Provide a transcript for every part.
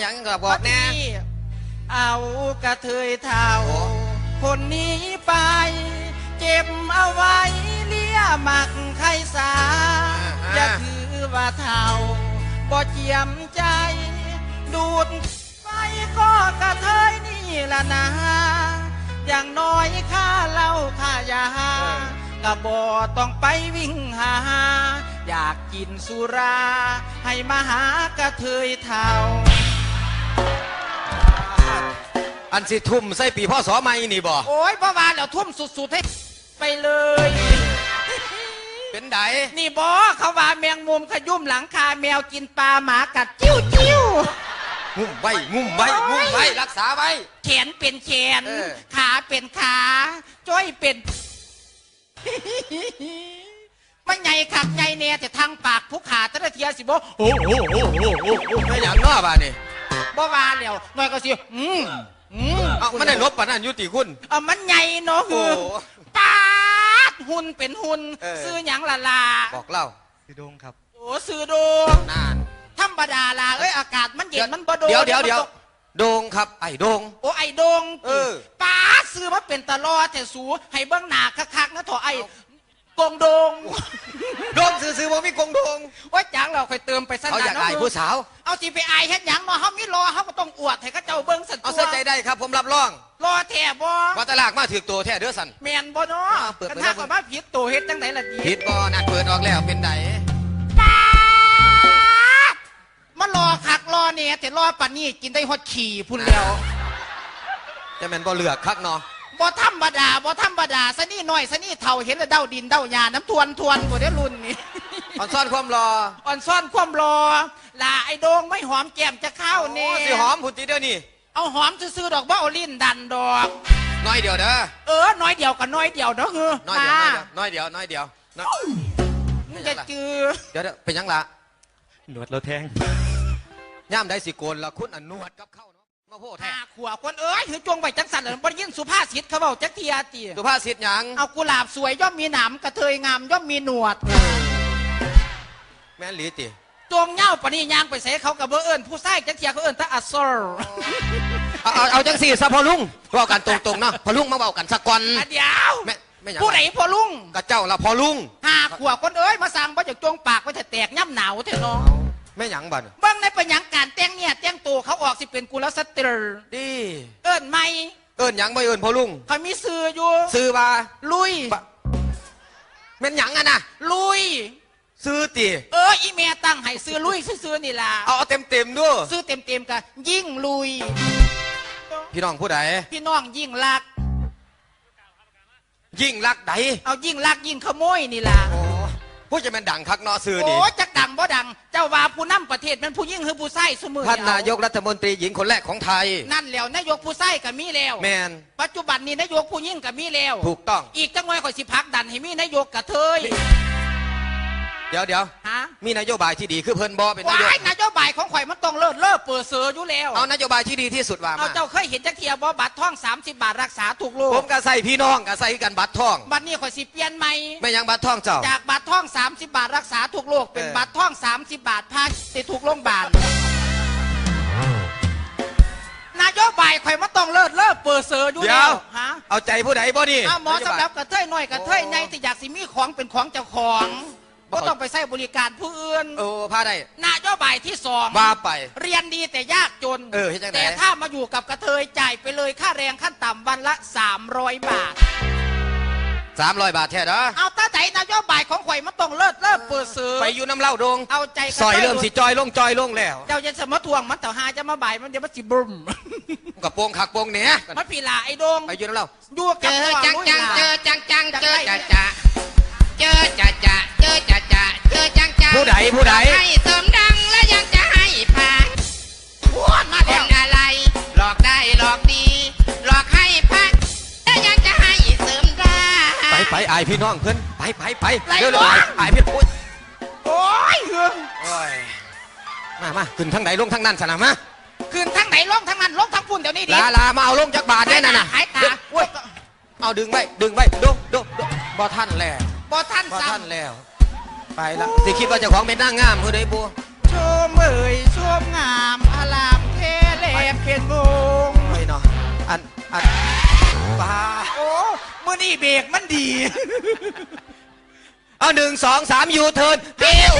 หยังก็บอกแน่ เอากระเทยเท่า คนนี้ไป เก็บเอาไว้เลี้ยหมักไข่สา อย่าถือว่าเท่าบ่เจียมใจ ดูดไปก็กระเทยนี่ละนะ อย่างน้อยค่าเหล้าค่ายากะบ่ต้องไปวิ่งหา อยากกินสุรา ให้มาหากระเทยเท่า อันสิทุ่มใส่ปีพ่อสอไม่นี่บ่โอ้ยประวานแล้วทุ่มสุดๆให้ไปเลย เป็นไดนี่บอเขาว่าแมงมุมขยุ่มหลังคาแมวกินปลาหมากัดจิ้วจิ้ว งุ่มไว้งุ่มไว้งุ่มไว้รักษาไว้ แขนเป็นแขน เออ ขาเป็นขาจ้อยเป็น มันใหญ่ขักใหญ่แน่แต่ทางปากผู้ขาแตะเทียสิบ่โอ้โหโอ้โหโอ้โหไม่หยังเนาะบ้านี่บ่ว่าแล้วหน่อยก็สิอืม อืมเอามันได้ลบปานนั้นอยุติคุณ เอามันใหญ่เนาะคือโอ้ปาดหุ่นเป็นหุ่นเออ ซื้อหยังละลาบอกเล่าพี่โดงครับ โอ้ซื้อโดนานธรรมดาล่ะเอ้ยอากาศมันเย็นมันบ่โดเดี๋ยวเดี๋ยวเดี๋ยวมันตกโดงครับไอ้โดง โอ้ไอ้โดงเออป้าซื้อมาเป็นตะลอแต่สูให้เบิ้งหนาคักๆนะเถอะไอ้กงโดงโดงซื้อๆบ่มีกงโดงว่าจังเราค่อยเติมไปสั้นเขาอยากๆได้เนะผู้สาว เอาสิไปอายเฮ็ดหยังเนาะเฮามีรอเฮาก็ต้ องอวดให้เขาเจ้าเบิ้งสันเอาตัเสีวยใจได้ครับ ผมรับรองรอแท้บ่ว่าตลากมาถือตัวแท้เด้อสัน แม่นบ่เนาะอ่าเปิดกันเปิดถ้าก็มาผิดตัวเฮ็ดจังไดล่ะดีผิดบ่นั่นเปิดออกแล้วเป็นไดป้าดมารอคักรอเนี่ยแต่รอปานนี้กินได้ฮอดขี่พุ่นแล้วจะแม่นบ่เลือกคักเนาะบ่ธรรมดาบ่ธรรมดาซะนี่น้อยซะนี่เท่าเห็นแล้วเด้าดินเด้ายาน้ำทวนทวนบ่ได้รุ่นนี่ ออนซ่อนความรออ่อนซ่อนความรอลาไอ้โดงไม่หอมแก้มจะเข้าโอ้นี่สิหอมหุ่นตีเด้อนี่ เอาหอมซื้อๆดอกบ่เอาลิ้นดันดอก น้อยเดียวเด้อ เออ น้อยเดียวกับน้อยเดียวเนาะเฮ้อน้อยเดียวน้อยเดียวน้อยเดียวน้อยเดียวน้อยมึงจะจือเดี๋ยวเดี๋ยวเป็นหยังล่ะหนวดเราแทงย่ามได้สิโกนละคุณอนวดกับเข้าเนาะมาโพดแท้หาขวคนเอ้ยถือจวงไว้จังสันเลยบ่ได้ยินสุภาษิตเขาเว้าจักเทียติสุภาษิตหยัง เอากุหลาบสวยย่อมมีหนามกระเทยงามย่อมมีหนวด แม่นหลีติจวงเหย้าปานนี้ยางไปใส่เขากับเบอเอิญผู้ชายจักเทียเขาเอิญตาอัสซอร์เอาเอาเอาจังสี่ซะพอลุงเว้ากันตรงๆเนาะพอลุงมาเว้ากันสักก่อนอันเดียวแม่แม่หยังผู้ไหนพอลุงกับเจ้าละพอลุงหาขวคนเอ้ยมาสั่งบ่จากจวงปากไว้แต่แตกย่ำหนาวเถอะเนาะแม่หยังบัดเบิ่งในปัญญังการแต่งเนี่ยแต่งตัวเขาออกสิเป็นกุลสตรีดีเอิ้นไม่เอิ้นหยังบ่เอิ้นพอลุงเขามีซื้ออยู่ซื้อว่าลุยบะแม่นหยังอะนะลุย ซื้อติเอออีเมียตั้งให้ซื้อลุยซื้อๆนี่ล่ะเอาเอาเต็มๆด้วยซื้อเต็มๆกันยิ่งลุย พี่น้องผู้ใดพี่น้องยิ่งรัก ยิ่งรักใดเอายิ่งรักยิ่งขโมยนี่ล่ะ โอ้ผู้จะแม่นดังคักเนาะซื้อโอ้นี่จักดังบ่ดัง เจ้าว่าผู้นำประเทศแมันผู้ยิ่งคือผู้ใส่สมือท่านนายกรัฐมนตรีหญิงคนแรกของไทย นั่นแล้วนายกผู้ใส่ก็มีแล้ว แมนปัจจุบันนี้นายกผู้ยิ่งก็มีแล้ว ถูกต้อง อีกจังหน่อยข่อยสิพักดันให้มีนายกกระเทย เดี๋ยวเดี๋ยวฮะมีนโยบายที่ดีคือเพิ่นบอเป็นนายกว้ายนโยบายของข่อยมันต้องเลิศเลิศเปิดเสืออยู่แล้ว เอานโยบายที่ดีที่สุดว่าเอามาเจ้าเคยเห็นจักเทียบ่บัตรท่อง 30 บาทรักษาถูกโรผคมก็ใส่พี่น้องก็ใส่กันบัตรทองบัตรนี้ข่อยสิเปลี่ยนใหม่ ไม่ยังบัตรทองเจ้า จากบัตรท่อง 30 บาทรักษาถูกโรคเป็นเออ บัตรท่อง 30 บาทพาติดถูกโรงพยาบาลนโยบายข่อยมันต้องเลิศเลิศเปิดเสืออยู่เดี๋แล้ยววฮะเอาใจผู้ใดบ่นี่เอาหมอนโยสำบายหรับกระเทยหน่อยกระเทยในที่อยากสิมีของเป็นของเจ้าของ ก็ต้องไปใช้บริการผู้อื่นโอ้พาได้นโยบายที่สองว่าไป เรียนดีแต่ยากจน เออเฮ็ดจังใดแต่ถ้ามาอยู่กับกระเทยจ่ายไปเลยค่าแรงขั้นต่ำวันละ 300 บาท 300 บาทแท้เด้อเอาถ้าไหนนโยบายของข่อยมันต้องเลิศเลิศเปิดเสือไปอยู่น้ำเหล้าโดงเอาใจกระซอยทเริ่มสิจอยลงจอยลงแล้วเจ้าจะสมทวงมันแต่หาจะมาบ่ายมันเดี๋ยวมันสิบึมกับโปงขักโปงเหนี้ยมันปีลาไอ้โดงไปอยู่น้ำเหล้าอยู่เจกับอพ่อจังลุยจังหลาเจอจังจังเจอจะจะ เจอจะจะเจอจะจะเจอจังจังผู้ใดผู้ใด ให้เสริมดังและยังจะให้พาอ้วนมาคแล้วนอะไร หลอกได้หลอกดี หลอกให้พักและยังจะให้เสริมได้ ไปไปอายพี่น้องเพิ่นไปไปไปเร็วๆอายอายพี่โอ้ยโอ้ยเฮืองโอ้ยมามาขึ้นทางไหนลงทางนั้นสนะมาคืนทั้งไหนลงทั้งนั้นลงทั้งฝุ่นเดี๋ยวนี้ดิลาลามาเอาลงจากบาทได้น่ะน่ะหายตาโอ้ยเอาดึงไว้ดึงไว้ดูดูดูบ่ท่านแล้ว บอท่านพอสท่านแล้ว ไปละสิคิดว่าจะของเป็นหน้างามผู้ได้บัวชมเอ่ยชมงามอลามเทเลเป็นวงไปเนาะอันอันปาโอ้มื่อนี่เบรกมันดี เอาหนึ่งสองสามยูเทิร์นปิ้ว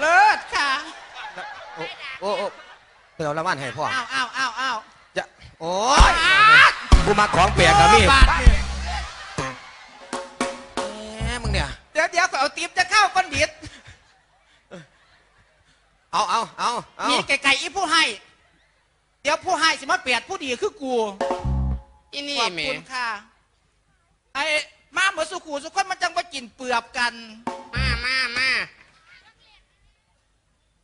เลิศค่ะโอ้โเดี๋ยวละมันให้พ่ออ้าวอ้าวอ้าวอ้าวจะโอ้ยกูมาของเปียกกับมี่ เอาเอามีไก่ๆอีผู้ให้ เดี๋ยวผู้ให้สิมาเปียดผู้ดีคือกูอีนี่ขอบแหม่คุณค่ะ ไอ้มาเหมือนสุขูสุขคนมันจังว่ากินเปลือบกันมามามา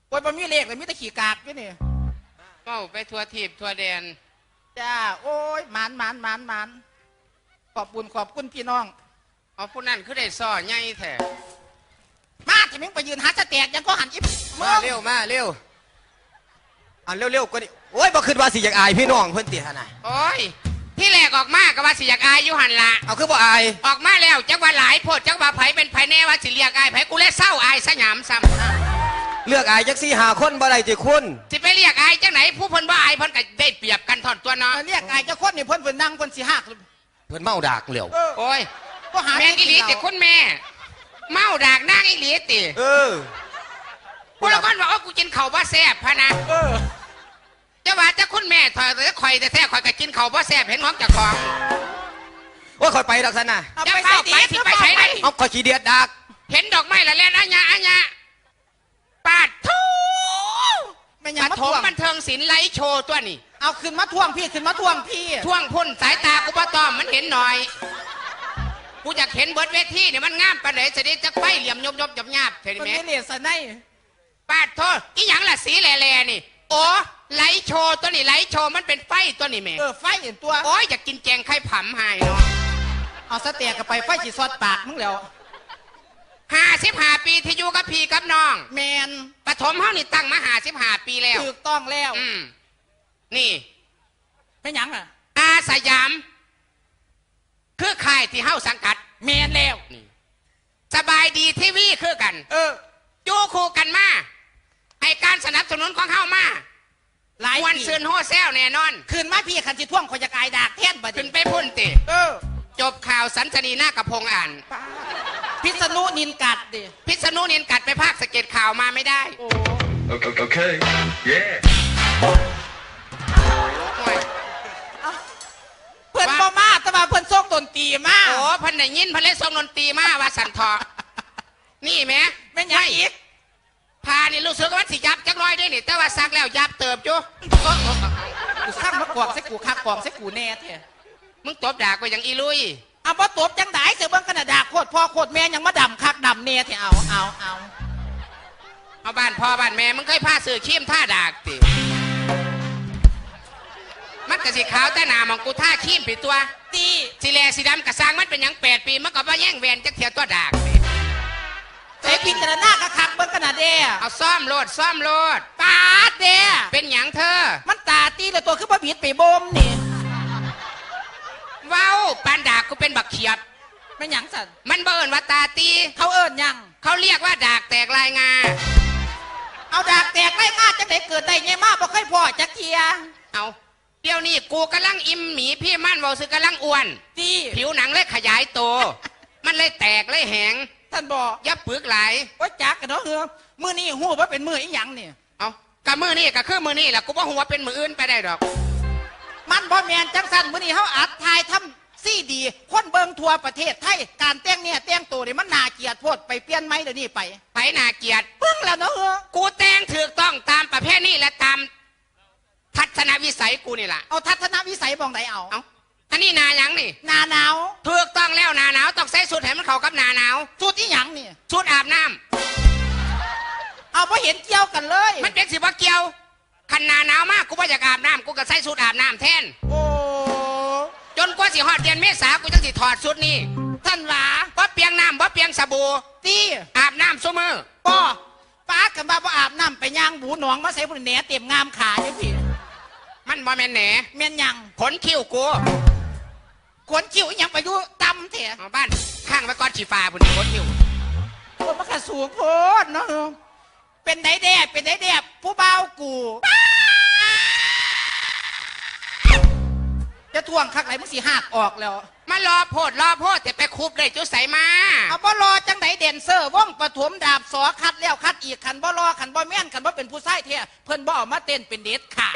โอ้ยมันมีเลขเลยมีแต่ขี่กากด้วยนี่เว้าไปทัวทีบทัวแดน จ้า โอ้ยหมันหมันหมันหมันขอบคุณขอบคุณพี่น้อง เอาผู้นั้นคือได้ซ่อใหญ่แท้มาที่มึงไปยืนหาสแตกยังก็หันอิบมาเร็วมาเร็ว อันเร็วเร็วก็ดิโอ้ยบ่ขึ้นว่าสิอยากอายพี่น้องเพื่อนตีขนาดโอ้ย ที่แรกออกมาก็ว่าสิอยากอายอยู่หันละเอาคือบ่อายออกมาแล้วจักว่าหลายโพดจักว่าไผเป็นไผแน่ว่าสิเรียกอายไผกูเลยเศร้าอายสยามซ้ำเลือกอายจักสี่หาคนบ่ได้จิคุณสิไปเรียกอายจังไหนผู้เพิ่นบ่อายเพิ่นก็ได้เปรียบกันทอนตัวเนาะเรียกไอ้เจ้าคนนี่เพิ่นเพิ่นนั่งเพิ่นสิหักเพื่อนเมาดากเหลียวเออโอ้ย ก็หาแม่งอีหลีติคุณแม่ เมาดากนางอีหลีติ เออ ผู้ละคนว่าโอ้กูกินข้าวบ่แซ่บพะนะเออจะว่าจะคุณแม่ถอยแต่ข่อยแต่แท้ข่อยก็กินข้าวบ่แซ่บเห็นของเจากของว่าคอยไปดอกสันน่ะเอาจะไปเข้าใส่ไปสิไปใช้ได้เอาคอยขี้เดียดดักเห็นดอกไม้ละเล่นอัญญาอัญญาปาดทูไม่ปยังมาฐท่มวงบันเทิงศิลป์ไลฟ์โชว์ตัวนี่เอาขึ้นมาท่วงพี่ขึ้นมาท่วงพี่ท่วงพุ่นสายตากูบ่ตอมมันเห็นหน่อย กูอยากเห็นเบิร์ดเวทีเนี่ยมันงามปานไหนจะได้จะไปเหลี่ยมยบยบยับยับเห็นมันไหมมีเลสไน ปาดโทษอีหยังล่ะสีแหล่ๆนี่ โอ้ไลฟ์โชว์ตัวนี่ไลฟ์โชว์มันเป็นไฟตัวนี่แม่เออไฟเห็นตัวโอ้ยอยากกินแกงไข่ผำหายเนาะเอาสเตียกับไปไฟจีซอดปากมึงแล้วห้าสิบห้าปีที่อยู่กับพี่กับน้องแมนปฐมเฮานี่ตั้งมาห้าสิบห้าปีแล้วถูกต้องแล้วอืมนี่ไม่หยังอะอาสยาม คือค่ายที่เฮาสังกัด แมนแล้วนี่สบายดีทีวีคือกัน เอออยู่คู่กันมา ให้การสนับสนุนของเฮามาหลายวันปีซืนโฮเซลแน่นอน คืนมาพี่ขันจิท่วงขอยจะกายดากแท่นบัดขึ้นนี้ไปพุ่นติเออจบข่าวสันสนีหน้ากระพงอ่าน พิษณุนินกัดดิพิษณุเนียนกัดไปภาคสะเก็ตข่าวมาไม่ได้ โอ้ Okay. okay. Yeah. โอ้ยเพื่อนบ่มาแต่ว่าเพื่อนส่งดนตรีมาโอ้พันได้ยินพันเล่นทรงดนตรีมาว่าสันทอนี่แหม่แม่นหยังอีก พานี่รู้สึกว่าสิยับจักหน้อยด้วยนี่ แต่ว่าซักแล้วยับเติบจุกูข้างมากวากใส่กูคักกองใส่กูแน่แท้มึงตบด่ากูอย่างอีลุยเอาบ่ตบจังไดเสือเบิ่งกันน่ะดากโคตรพ่อโคตรแม่ยังมาดำคักดำแน่แท้เอาเอาเอาเอาบ้านพ่อบ้านแม่มึงเคยพาสื่อขี้มท่าดากติมันกะสิขาวแต่หนามองกูท่าขี้มปิดตัวตีสีแลสีดำกระซังมันเป็นหยังแปดปีมันก็มาแย่งแหวนจักเทียตัวดากติ ใส่พิจารณาคักๆเบิ่งกันน่ะเด้เอาซ่อมโลดซ่อมโลด ปาดเด้เป็นหยังเธอ มันตาตีแล้วตัวคือบ่บิดไปบ่มนี่เว้าปานดากกูเป็นบักเขียบแม่นหยังสั่นมันเบิ่นว่าตาตี เขาเอิ้นหยัง เขาเรียกว่าดากแตกลายงา เอาดากแตกไล่มาจังไดเกิดได้ไงมาบ่เคยพอจักเทียเอาเดี๋ยวนี้กูกำลังอิ่มหมีพี่มั่นเวาซื้อกำลังอ้วน ตีผิวหนังเลยขยายโต มันเลยแตกเลยแหง ท่านบอกยับปึกไหลายว่าจักกันเนาะเฮือมื้อนี้ฮู้ว่าเป็นมื้ออีหยังนี่เอากะมือนี่กะคือมือนี่แหละกูบ่หัวาเป็นมืออื่นไปได้ดอก มันบ่แม่นจังซั่นมื้อนี้เฮาอัดทายทำซีดี คนเบิ่งทั่วประเทศไทยการแต่งเนี่ยแต่งตัวนี่มันน่าเกลียดโพดไปเปลี่ยนไหมเดี๋ยวนี้ไป ไปนาเกียรติเบิ่งแล้วเนาะเฮือกูแต่งถูกต้องตามประเภทนี้และตามทัศนวิสัยกูนี่แหละเอาทัศนวิสัยบ่งใดเอาเอา อันนี้นาหยังนี่หน้าหนาวถูกต้องแล้วหนาหนาวต้องใส่สูทให้มันเข้ากับหนาหนาวสุดอีหยังนี่สูทอาบน้ำเอาบ่เห็นเกี่ยวกันเลย มันเป็นสิบ่เกี่ยวคันหนาหนาวมากกูบ่อยากอาบน้ำกูก็ใส่สูทอาบน้ำแทน โอ้จนกว่าสิฮอดเดือนเมษากูจังสิถอดชุดนี้ท่านว่าบ่เปียงน้ำบ่เปียงสบู่ตีอาบน้ำซุมือบ่ป้ากันว่าบ่อาบน้ำไปย่างบูหนองมาใส่พุ่นแหนเต็มงามขาอยู่พี่มันบ่แม่นแหนแม่นหยังขนคิ้วกู ขนคิ้วอีหยังไปอยู่ตำแท้เอาบ้านข้างไว้ก่อนฉีฟ้าพุ่นขนคิ้วโอ้มันก็สูงโพดเนาะเป็นไดแดบเป็นไดแดบผู้เบาวกูจะทวงคักไหลมึงสิหักออกแล้ว มารอโพดรอโพดแต่ไปคุบเลยจุใสมาเอาบ่รอจังไดเด่นเซอร์ว่องปฐมดาบสอคัดแล้วคัดอีกขันบ่รอขันบ่แม่นขันบ่เป็นผู้ชายเท่เพิ่นบ่เอามาเต้นเป็นเด็ดขาด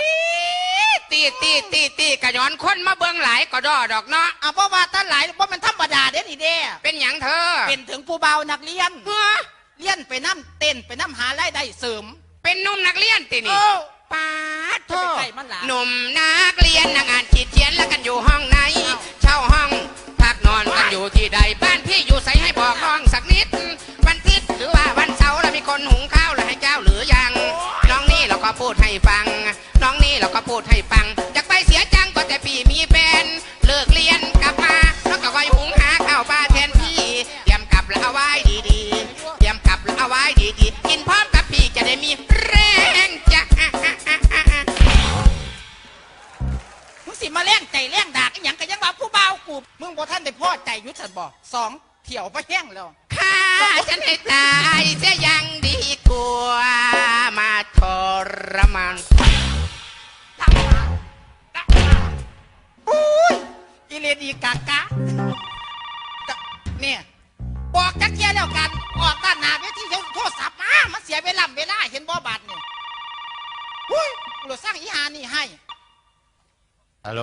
ตีตีตีตีกระย้อนคนมาเบิ่งหลายก็ดอดอกเนาะเอาเพราะว่าท่านหลายบ่แมันธรรมดาเด้นี่เด้เป็นหยังเธอ เป็นถึงผู้เบานักเรียนเฮ้อเรียนไปน้ำเต้นไปน้ำหารายได้เสริม เป็นหนุ่มนักเรียนติเอนี่อป้าดโทจะไปใกล้มันหลาหนุ่มนักเรียนนักอ่านขีดเขียนแล้วกันอยู่ห้องไหน เช่าห้องพักนอนกันอยู่ที่ใดบ้านพี่อยู่ใสให้บอกน้องสักนิด วันอาทิตย์หรือว่าวันเสาร์แล้วมีคนหุงข้าวแล้วให้เจ้าหรือยัง น้องนี่เราก็พูดให้ฟัง น้องนี่เราก็พูดให้ เลดีกากะกะเนี่ยบอกจักเที่ยแล้วกัน ออกด้านหน้าเวทีเดี๋ยวโทรศัพท์มามันเสียเวลาเวลาเห็นบ่บาดเนี่ยหุ้ยกูเลยสร้างอีหานี่ให้ ฮัลโหล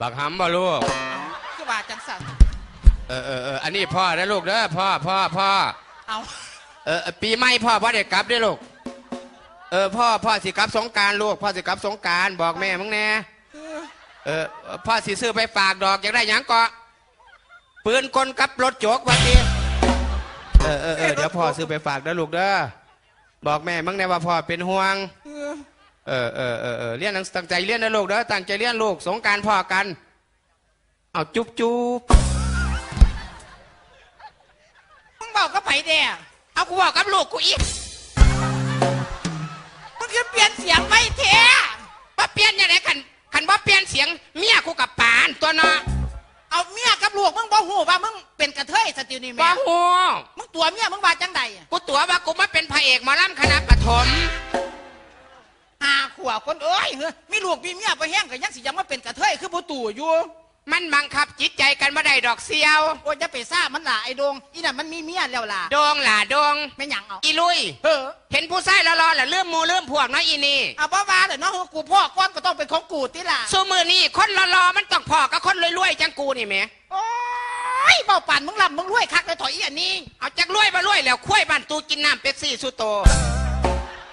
บักหำบ่ลูก คือว่าจังสันเออเออเอออันนี้พ่อนะลูกเด้อพ่อพ่อพ่อเอา เออเออปีใหม่พ่อพ่อเด็กกลับด้วยลูก เออพ่อพ่อสิกลับสงกรารลูกพ่อสิกลับสงกรารบอกแม่มึงแน่เออพ่อสิซื้อไปฝากดอกอยากได้หยังก็ปืนกลกับรถโจกวันทีเออเออเออเดี๋ยวพ่อซื้อไปฝากเด้อลูกเด้อบอกแม่มึงแน่ว่าพ่อเป็นห่วงเออเออเออเออเรียนหนังตั้งใจเรียนนะลูกเด้อตั้งใจเรียนลูกสงกรารพ่อกัน เอาจุ๊บจุ๊บมึงบอกก็ไปแด่เอากูบอกกับลูกกูอีกมึง คือเปลี่ยนเสียงไม่แท้ว่าเปลี่ยนยังไงคันคันว่าเปลี่ยนเสียงเมียกูกับปานตัวเนาะเอาเมียกับลูกมึงบ่หูว่ามึงเป็นกระเทยสติวนี่บ่แม่หัวมึงตัวเมียมึงว่าจังใดกูตัวว่ากูมาเป็นพระเอกหมอลำคณะปฐมหาขวบคนเอ้ยเฮ้ยมีลูกมีเมียไปแห้งก็ยังสิยังมาเป็นกระเทยคือบ่ตู่อยู่ มันบังคับจิตใจกันมาได้ดอกเซียว โอ้ยจะไปซ่ามันล่ะไอ้ดงอีน่ะมันมีเมียแล้วล่ะโดงหล่าโดง ไม่หยังเอาอีลุย เออเห็นผู้ชายรอๆแหละเริ่มมูเริ่มพวกเนาะอีนี่เอาบ้าว่าเลยเนาะกูพ่อก้อนก็ต้องเป็นของกูติล่ะสู้มือนี่คนรอๆมันต้องพอกับคนรวยๆจังกูนี่แหมโอ้ยเบาปั่นมึงลำมึงรวยคักเลยถอยอีอันนี้เอาจักรวยมารวยแล้วคุ้ยบ้านตูกินน้ำเป็ปซี่สุโต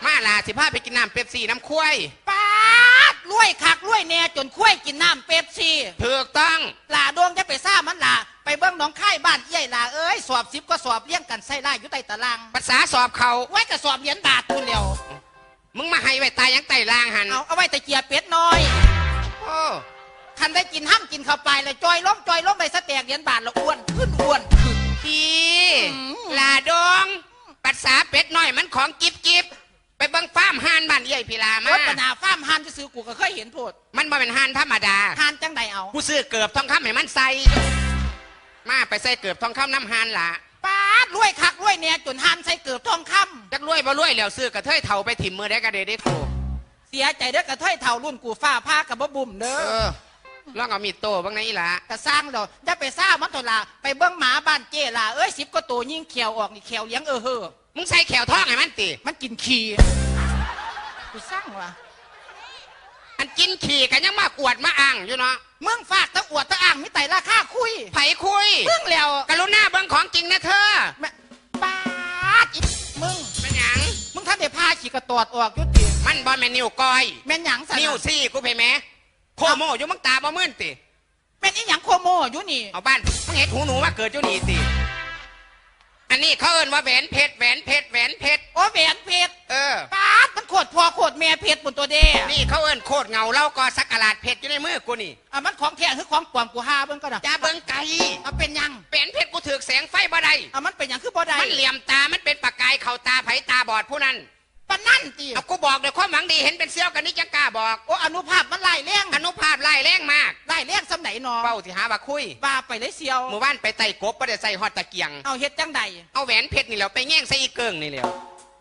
มาล่ะสิพาไปกินน้ำเป็ปซี่น้ำคุ้ยป้าด รวยคักรวยแน่จนคุ้ยกินน้ำเป๊ปซี่ถูกต้องหล่าดวงจะไปซ่ามันล่ะไปเบิ้งหน้องค่ายบ้านเอี้ยล่ะเอ้ยสอบสิบก็สอบเลี้ยงกันไส้ไล่อยู่ใต้ตาราง ภาษาสอบเขาไว้ก็สอบเหรียญบาทคุณเดียวมึงมาให้ไว้ตายยังไต่ลางหันเอาเอาไว้แต่เกียร์เป็ดน้อยโอ้คันได้กินห้ามกินเข้าไปเลยจอยล้มจอยล้มไปสแตกเหรียญบาทแล้วอ้วนขึ้นอ้วนขึ้นดีอืมลาดงภาษาเป็ดน้อยมันของกิบกิบ ไปเบิ่งฟาร์มห่านบ้านเอี้ยพิลารมาถปัญหาฟาร์มฮันจะซื้อกูก็เคยเห็นโพดมันบ่เป็นห่านธรรมดาฮันจังใดเอาผู้ซื้อเกือบทองคำให้มันใส่ มาไปใส่เกือบทองคำน้ำห่านล่ะป้าดรวยคักรวยแน่จนฮันใส่เกือบทองคจักรวยบ่รวยแล้วซื้อกระเทยเท่าไปถิ่มมือได้กระเดได้ถูกำเสียใจเด้อกระเทยเท่ารุ่นกูฟ้าผ้ากับบ่บุ่มเด้เอออลองเอามีดโตบ้างในอีหละกระสร้างดอกจะไปซ่ามันตัวละไปเบิ้งหมาบ้านเจล่ะเอ้ยสิบก็ตัวยิ่งเขียวออกนี่เขียวเลี้ยงเออเฮอ มึงใส่แขวท้องให้มันติ มันกินขี้กูสร้างว่ะอันกินขี่กันยังมากวดมาอ่างอยู่เนาะมึงฝากตะอวดตะอ่างมิไตราคาคุยไผคุยมึงแล้วกรุณาเบิ่งของจริงนะเธอแม่ป้าดอีมึงเป็นหยังมึงท่านได้พาขี่กระตอดออกอยุติมันบอลแม่นนิ้วก้อยแม่นหยังสันิ้วซี่กูไปแหม่โคโมอยู่มึงตาบ่มื่นติแม่นอีหยังโคโมอยู่นี่เอาบ้านมึงเห็นหูหนูมาเกิดอยู่นี่ติ อันนี้เขาเอิ้นว่าแหวนเพชรแหวนเพชรแหวนเพชรโอ้แหวนเพชรเออ ป้าดมันโคตรพอโคตรแม่เพชรบนตัวเด้นี่เขาเอิ้นโคตรเงาเล่าก็สักกะลาดเพชรอยู่ในมือกูนี่อะมันของแท้คือของปลอมกูหาเบิ่งก็ได้จ้าเบิ่งไกลเอาเป็นหยังแหวนเพชรกูถือแสงไฟบ่ได้อะมันเป็นหยังคือบ่ได้มันเหลี่ยมตามันเป็นปากกายเข่าตาไผตาบอดผู้นั้น ปานนั่นติเอากูบอกด้วยความหวังดีเห็นเป็นเซี่ยวกันนี่จังกล้าบอก โอ้อนุภาพมันไล่แรงอนุภาพไล่แรงมากไล่แรงสำไหนนอเป้าที่หาว่าคุยว่าไปเลยเสียวหมู่บ้านไปไต่กบบ่ได้ใส่ฮอดตะเกียง เอาเฮ็ดจังใดเอาแหวนเพชรนี่แหล้วไปแง่งใส่อีเกิงนี่แหล้วต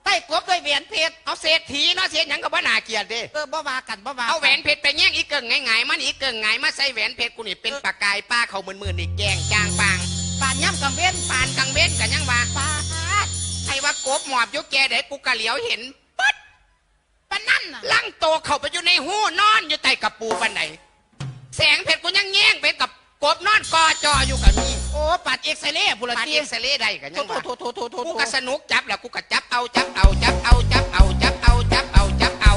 ใส่กบด้วยแหวนเพชรเอาเศรษฐีเนาะเสียหยังก็บ่น่าเกลียดเด้เออบ่ว่ากันบ่ว่ากัเอาแหวนเพชรไปแย่งอีเกิงไงไงมันอีเกิงไงมาใส่แหวนเพชรกูนี่เป็นปากกายป้าเขามือนๆนี่แกงจางปางปานย่ำกังเว้นปานกังเว้นกันยังว่าปา ดใครว่ากบหมอบอยกแกเด็กูกะเหลียวเห็นปึ๊ดปานนั่นน่ะลั่งโตเข้าไปอยู่ในหูนอนอยู่ใต้กระปูปันไหน แสงเพชรกูยังแย่งไปกับกบนอนกอจออยู่กับนี่โอ้ปัดเอ็กซเรย์บุรปาดตีเอ็กซเรย์ได้กันโถยังโถว่าโถโถโถโถกูโถก็สนุกจับแหละกูก็จับเอาจับเอาจับเอาจับเอาจับเอาจับเอาจับเอา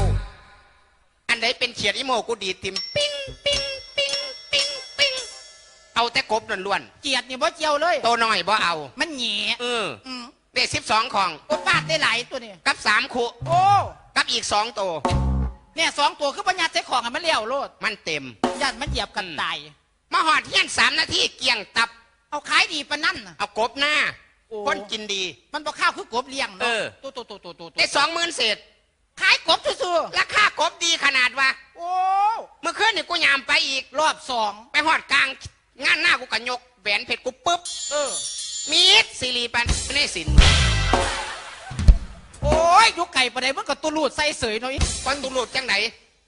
อันไหนเป็นเขียดอีโมกูดีดติมปิ้งปิ้งปิ้งปิ้งปิ้งเอาแต่กบล้วนเกียดนี่บ่เจียวเลยๆโตน้อยบ่เอา มันแหน่เออ อืม ได้สิบสองของโอ้ฟาดได้หลายตัวนี่กับสามคุโอ้กับอีกสองโตวเนี่ยสองตัวคือปัญญาใช้ของให้มันเลี้ยวโลดมันเต็มยันมันเหยียบกันอืมตายมาหอดเฮียนสามนาทีเกี่ยงตับ เอาขายดีปานนั่นน่ะเอากบหน้าโอ้คนกินดี มันบ่ข้าวคือกบเลี้ยงเอเนาะอตัวตัวตัวตัวตัวได้สองหมื่นเศษขายกบซื่อราคากบดีขนาดว่าๆโอ้เมื่อคืนนี่กูยามไปอีกรอบสองไปหอดกลาง งานหน้ากูกะยกแหวนเพชรกูปุ๊บเออ มีดซีรีปันไม่ได้สินโอ้ยยุกไก่ประเดี๋ยวมันก็ตุลูดใส่เสยหน่อยคนตุลุดจังไหน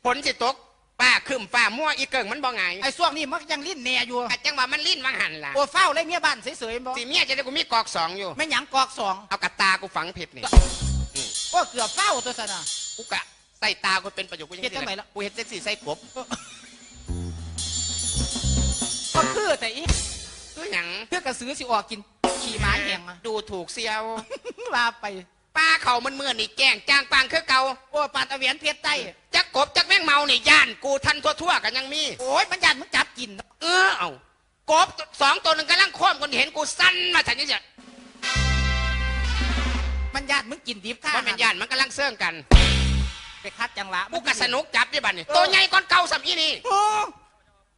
ฝนสิตกป้าขึ้นฟ้ามั่วอีเกิงมันบ่ไงไอ้ช่วงนี้มันยังลิ้นแหน่อยู่กะจังว่ามันลิ้นมังหันล่ะโอ้เฝ้าเลยเมียบ้านเสยๆบ่สีเมียจะได้กูมีกอกสองอยู่แม่หยังกอกสองเอากระตากูฝังเพชรนี่โอ้เกือบเฝ้าตัวสนะกูกะใส่ตากูเป็นประโยชน์กูยังเฮ็ดจังไหนล่ะกูเห็นเซ็กซี่ใส่กบก็คือแต่อีคือหยังเพื่อกระสือสิออกกินขี่ม้าแหงอะ ดูถูกเซียว ว่าไป ป้าเขามันเมื่อนี่แกล้งจ้างปางคือเก่าโอ้ปาดตะเวียนเพชรใต้จักกบจักแมงเมานี่ย่านกูทันทั่วๆกันยังมี โอ้ยมันยันมึงจับกิน เออเอากบสองตัวหนึ่งกำลังโค้อมคนเห็นกูสั้นมาฉันนี่จะมันยันมึงกินดิบข้าว่าเป็นย่านมันกำลังเสื่องกันไปคัดจังหวะกูกะสนุกจับได้บัดนี่ตัวใหญ่ก้อนเก่าสัมอีนี่ โอ้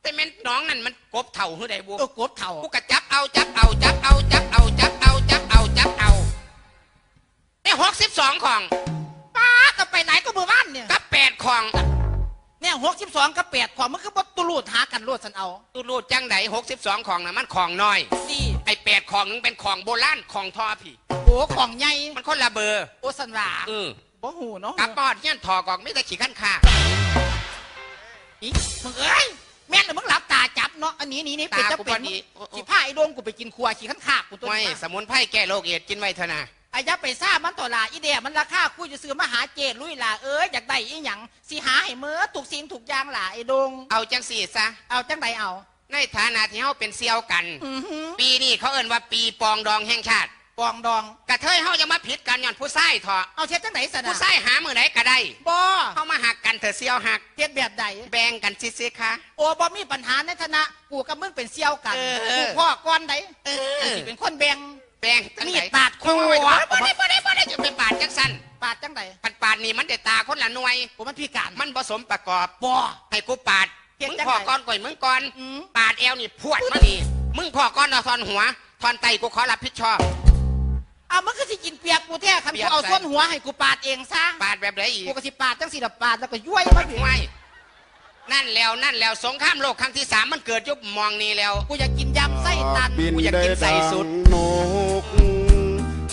แต่แม่นน้องนั่นมันกบเถ่าหือใดบุเออกดเข่า กูกะจับเอาจับเอาจับเอาจับเอาจับเอาจับเอาจับเอา ได้หกสิบสองของป้าก็ไปไหนก็มือบ้านเนี่ยกับแปดของเนี่ยหกสิบสองกับแปดของมันก็บตุลูดหากันรวดสันเอาตูรูดจังไดหกสิบสองของนะมันของน้อยนี่ไอ้แปดของนึงเป็นของโบราณของทอผีโอ้ของใหญ่มันคนละเบอร์โอ้สันว่าเออบ่หูเนาะกับปอดเงี้ยนถอกออกไม่ได้ขี่ขั้นขาอีมึงเอ้ยแม่นแล้วมึงหลับตาจับเนาะอันนี้นี่นี่เป็นตาจะกูเป็พอนดีโอ้โอ้สิผ้าไอ้โดงกูไปกินครัวขี้ขันขากกูตัวไม่นี้สมุนไพรแก้โรคเอดส์กินไว้เถอะนะ ไอ้ยะไปซ่ามันต่อลาอีเดียมันราคากูจะซื้อมาหาเจดลุยล่ะเอ้ยอยากได้อีหยังสิหาให้เมื่อถูกสิ่งถูกอย่างล่ะไอ้โดง เอาจังสี่ซะ เอาจังใดเอา ในฐานะที่เฮาเป็นเซียวกัน อือหือปีนี้เขาเอ่นว่าปีปองดองแห่งชาติ ปองดอง กระเทยเฮาจะมาผิดกันย้อนผู้ชายเถอะเอาเช็ดจังไหนสนะผู้ชายหามือไหนก็ได้บ่เฮามาหักกันเถอะเซียวหัก เฮ็ดแบบใดแบ่งกันซิซิคะ โอ้บ่มีปัญหาในฐานะกูกับมึงเป็นเซี่ยวกันเออ กูพ่อก่อนไดเอกูอสิเป็นคนแบ่ง แบ่งจังมีไหดนปาดคอโอ้ยบ่ได้บ่ได้บ่ได้จะไปปาดจังสันปาดจังใดปัดปาดนี่มันได้ตาคนละหน่วยกูมันพิการมันผสมประกอบบ่ ให้กูปาดเฮ็ดมึงจังพอไหนก่อนก่อยมึงก่อน อืมปาดแอวนี่พวดมานี่มึงพอก่อนเอาทอนหัวทอนไตกูขอรับผิดชอบ เอามันก็สิกินเปียกกูแท้คันเปีกูยกเอาใส่ ส้นหัวให้กูปาดเองซะปาดแบบไหนอีกกูก็สิปาดจังสิละปาดแล้วก็ย้วยมาพี่ไม่นั่นแล้วนั่นแล้วสงครามโลกครั้งที่สามมันเกิดยุบมองนี่แล้ว กูอยากกินยำไส้ตัน บินกูอยากได้กินใส่ดังสุดนก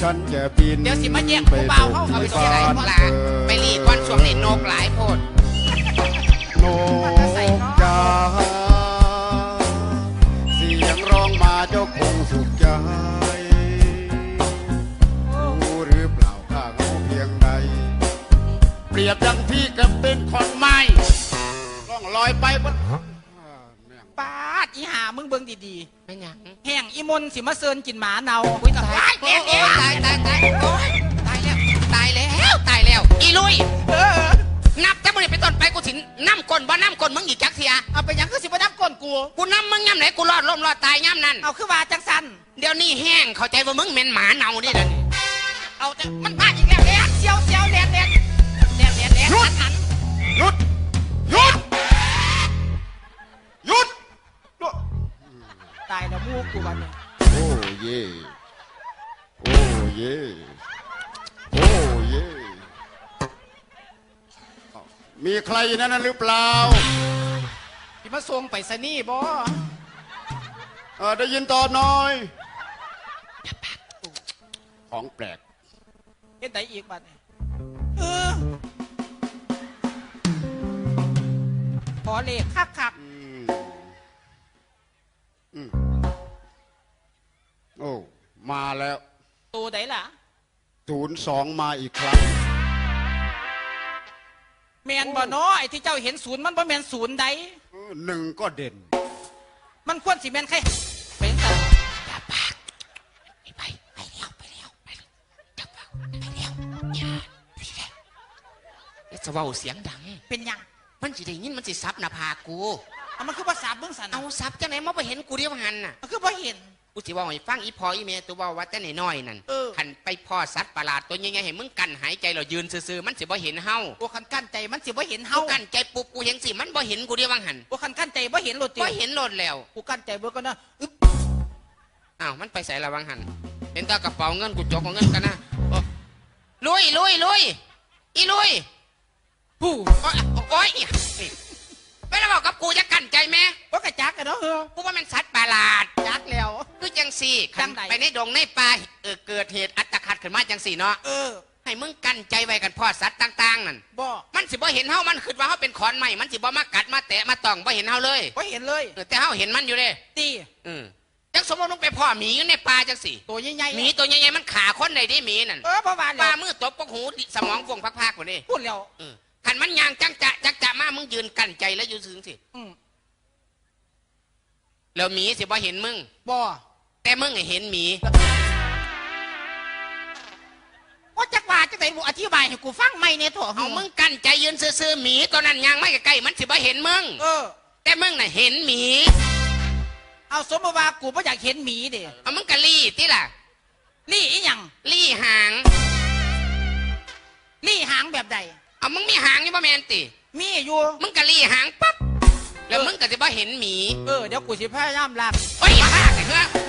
ฉันจะบินเดี๋ยวสิมาแย่งกูเบาเขาเอาไปเสียไรใส่ปลาไปรีก่อนช่วงนี้นกหลายโพดนกจ้าเสียงร้องมาเจ้าคงสุขใจรู้หรือเปล่าข้าเขาเพียงใด เปรียบดังพี่กับเป็นขอนไม้ล่องลอยไปบนอ่าแม่งปาด อีหามึงเบิ่งดีไม่หยังๆแห้งอีมนสิมาเซินกินหมาเนาอุ้ยตายตายตายตายตายตายโอ๊ยตายแล้วตายแล้วตายแล้ว อีลุย เออนับแต่มื่อนี้เป็นต้นไปกูสิน้ำก้นบ่น้ำก้นมึงอีกจักเทียเอาไปหยังคือสิบ่นับก้นกูกูน้ำมึงย่ำไหนกูรอดล้มรอดตายย่ำนั้น เอาคือว่าจังสันเดี๋ยวนี้แห้งเข้าใจว่ามึงเหม็นหมาเน่านี่เดี๋ยวนี้เอาแต่มันพลาดอีกแล้วแลนเซียวเซียวแลนแลนแลนแลนแลนหันหันหยุดหยุด ตายแล้วมูกกูวันนี้โอ้เย่โอ้เย่โอ้เย่อ้าวมีใครอยู่ในนั้นหรือเปล่าสิมาส่งไปสนี่บ่เออได้ยินตอบหน่อย ของแปลกเฮ็ดไดอีกบัดนี้เออขอเลขคักคักอืมอืม โอ้มาแล้วๆตัวใดล่ะศูนย์สองมาอีกครั้ง แมนบ่เนาะไอ้ที่เจ้าเห็นศูนย์มันบ่แมนศูนย์ใดเออหนึ่งก็เด่น มันควรสิแมนใครเป็นแต่ไป ไปแล้วไปแล้วไปแล้วจับเปล่าไปแล้วอย่าไปแล้วเอ๊ะจะเว้าเสียงดัง เป็นหยังมันสิได้ยินมันสิซับหน้าผากกู เอามันคือภาษาเบื้องสันเอาซับจังไหนมาไปเห็นกูเดียวหันน่ะมันคือบ่เห็น กูสิเว่าให้ฟังอีพออีเมตัวเว่าว่าแต่น้อยๆนั่นเออคันไปพ่อสัตว์ประหลาดตัวใหญ่ๆให้มึงกันหายใจเรายืนซื่อๆมันสิบ่เห็นเฮาโอ้คันกั้นใจมันสิบ่เห็นเฮาเฮากันใจปุ๊บกูเห็นสิมันบ่เห็นกูเดียววังหันโอ้คันกั้นใจบ่เห็นโลดติบ่เห็นโลดแล้วกูกั้นใจเบิ่งก็นะอึ๊บอ้าวมันไปใส่ละวังหันเป็นตากระเป๋าเงินกูจกของเงินกันนะโอ้ลุยลุยลุยอีลุยผู้โอ้ยโอ้ยอีนี่ไปแล้วบอกกับกูจะกันใจแม่ว่ากระจักกันเนาะเออกูว่ามันสัตว์ประหลาด จักแล้วคือจังสี่จัคันงใด ไปในดงในป่าเออเกิดเหตุอัตคัดขึ้นมาจังสี่เนาะเออให้มึงกั้นใจไว้กันพ่อสัตว์ต่าง ๆ นั่นบ่มันสิบ่เห็นเฮามันคิดว่าเฮาเป็นขอนไม้มันสิบ่มากัดมาแตะมาต้องบ่เห็นเฮาเลยบ่เห็นเลยเออแต่เฮาเห็นมันอยู่เด้ตีอืมจังสมมติมึงไปพ่อหมีอยู่ในป่าจังสิตัวใหญ่ๆหมีตัวใหญ่ๆมันขาคนได้ดิหมีนั่นเออบ่ว่าปแล้ลาวมือตบกกหูดิสมองฟงพักๆกว่านี่พูดแล้วเออคันมันยางจังจะจังจะมามึงยืนกั้นใจแล้วอยู่ซึ้งสิอืมแล้วหมีสิบ่เห็นมึงบ่ แต่มึงเห็นหมีว่าจักว่าจังไดบ่อธิบายให้กูฟังใหม่เนี่ยโถเอามึงกั้นใจยืนซื่อๆหมีตัวนั้นยางไม่ใกล้ๆมันสิบ่เห็นมึงเออ แต่มึงน่ะเห็นหมีเอาสมมติว่ากูบ่อยากเห็นหมีเด้เอามึงกะลี่ติล่ะลี่อีหยังลี่หางลี่หางแบบใด เอามึงมีหางอยู่บ่แม่นติ มีอยู่ มึงกะลี่หางปั๊บแล้วมึงก็จะบ่เห็นหมี เออ เดี๋ยวกูสิพยายามลาก โอ้ยพาแต่เถอะมึง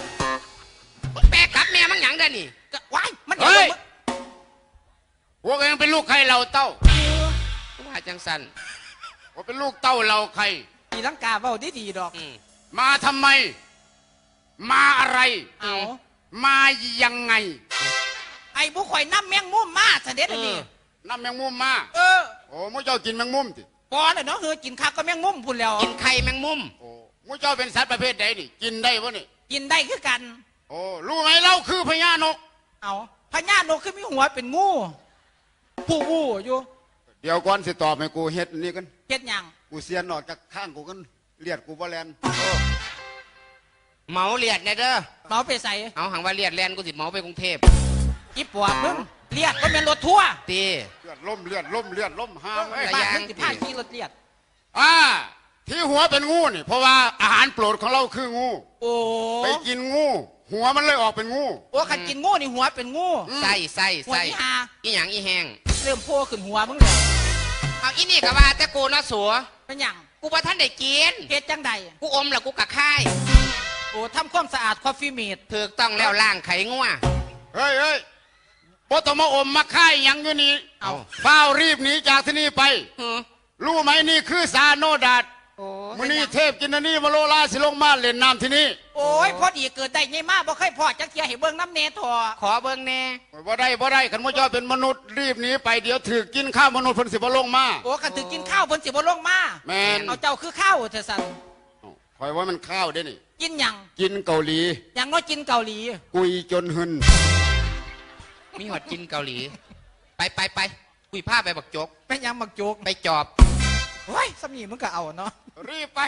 แปลกลับแม่มึงหยังเด้อนี่ก็ว้ายมันเฮ้ยมึงพวกเองเป็นลูกใครเราเต้าว่าจังสันว่าเป็นลูกเต้าเราใคร ตีลังกาเว้าดีๆดอกอืมมาทำไม มาอะไร เอา มายังไงไอ้บุข่อยน้ำแมงมุมมาเสด็จอันนี้น้ำแมงมุมมา เออโอ้มูเจ้ากินแมงมุมติก่อนน่ะเนาะเฮือกินข้าวก็แมงมุมพุ่นแล้ว กินไข่แมงมุม โอ้มูเจ้าเป็นสัตว์ประเภทใดนี่ กินได้ปะนี่ กินได้คือกัน โอ้รู้ไหมเราคือพญานก เอาพญานกคือมีหัวเป็นงูผู้วู้อยู่ เดี๋ยวก่อนสิตอบให้กูเฮ็ดอันนี่กันเฮ็ดหยังกูเสียนออกจากข้างกูกันเลียดกูบ่แลนเหมาเลียดเนี่ยเด้อเมาไปใส่เอาหังว่าเลียดแลนกูสิเหมาไปกรุงเทพอีปวกมึงเลียดก็เป็นรถทัวร์ตี เลือดล่มเลือดล่มเลือดล่มหามไอ้เอ้ยบ้านยางมึงสิพาขี่รถเลียด อ่าที่หัวเป็นงูนี่เพราะว่าอาหารโปรดของเราคืองู โอ้ไปกินงู หัวมันเลยออกเป็นงู โอ้ขันกินงูนี่หัวเป็นงูใส่ใส่หัวใส่อีหาอีหยังอีแหงเริ่มโผล่ขึ้นหัวมึงเลยเอาอีนี่ก็ว่าแต่กูเนาะสัวเป็นหยังกูว่าท่านได้กินเฮ็ดจังใดกูอมแล้วกูกะค่ายโอ้ทำความสะอาดคอฟฟี่เมดถูกต้องแล้วล่างไข่งัว เฮ้ยเฮ้ยบ่ต้องมาอมมาค่ายหยังอยู่นี่เอา เฝ้ารีบหนีจากที่นี่ไป หือรู้ไหมนี่คือซาโนดาด โอ้มื้อนี้เทพกินอันนี่มาโลลาสิลงมาเล่นน้ำที่นี่โอ้ยพอดีเกิดได้ไงมาบ่เคยพอจักเทียให้เบิ่งน้ำเนทอขอเบิ่งแน่บ่ได้บ่ได้คันว่าเจ้าเป็นมนุษย์รีบหนีไปเดี๋ยวถือกินข้าวมนุษย์เพิ่นสิบ่ลงมาโอ้ขันถือกินข้าวเพิ่นสิบ่ลงมาแม่นเอาเจ้าคือข้าวเถอะสันเอ้าคอยว่ามันข้าวเด้นี่ กินหยังกินเกาหลีหยังน้อยกินเกาหลี กุยจนหึนมีหอดกินเกาหลี ไปไปไปกุยผ้าไปบักจกเป็นหยังมักโจกไปจอบ โอ้ยสมีมึงก็เอาเนาะรีบไป